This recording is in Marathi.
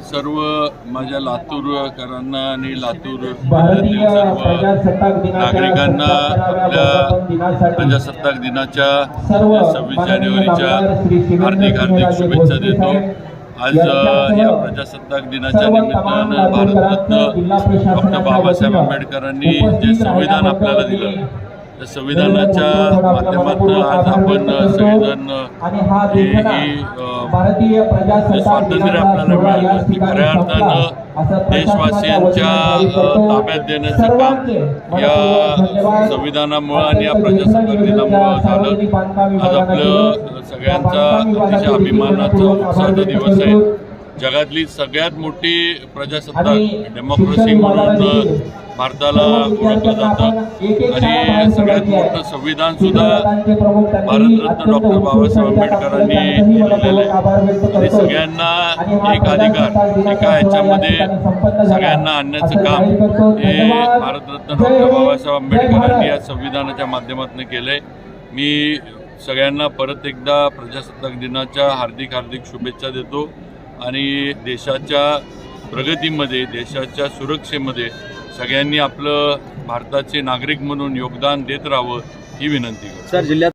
सर्व माझ्या लातूरकरांना आणि लातूर सर्व नागरिकांना आपल्या प्रजासत्ताक दिनाच्या सव्वीस जानेवारीच्या हार्दिक हार्दिक शुभेच्छा देतो. आज या प्रजासत्ताक दिनाच्या निमित्तानं भारतरत्न डॉक्टर बाबासाहेब आंबेडकरांनी जे संविधान आपल्याला दिलं संविधानाच्या माध्यमातून आज आपण आणि हा हे स्वातंत्र्य आपल्याला मिळालं खऱ्या. अर्थानं देशवासियांच्या ताब्यात देण्याचं काम या. संविधानामुळं आणि या प्रजासत्ताक दिनामुळं झालं आज आपलं. सगळ्यांचा अतिशय अभिमानाचा उत्साहाचा दिवस आहे. जगातली सगळ्यात मोठी प्रजासत्ताक डेमोक्रेसी म्हणून भारताला ओळखलं जातं आणि सगळ्यात आहे. मोठं संविधान सुद्धा भारतरत्न डॉक्टर बाबासाहेब आंबेडकरांनी लिहिलेलं आहे आणि. सगळ्यांना एक अधिकार एका ह्याच्यामध्ये. सगळ्यांना आणण्याचं काम. हे. भारतरत्न डॉक्टर बाबासाहेब आंबेडकरांनी या. संविधानाच्या माध्यमातून केलंय मी सगळ्यांना परत एकदा प्रजासत्ताक दिनाच्या हार्दिक हार्दिक शुभेच्छा देतो आणि देशाच्या प्रगतीमध्ये देशाच्या सुरक्षेमध्ये सगळ्यांनी आपलं भारताचे नागरिक म्हणून योगदान देत राहावं ही विनंती करतो. सर जिल्ह्यात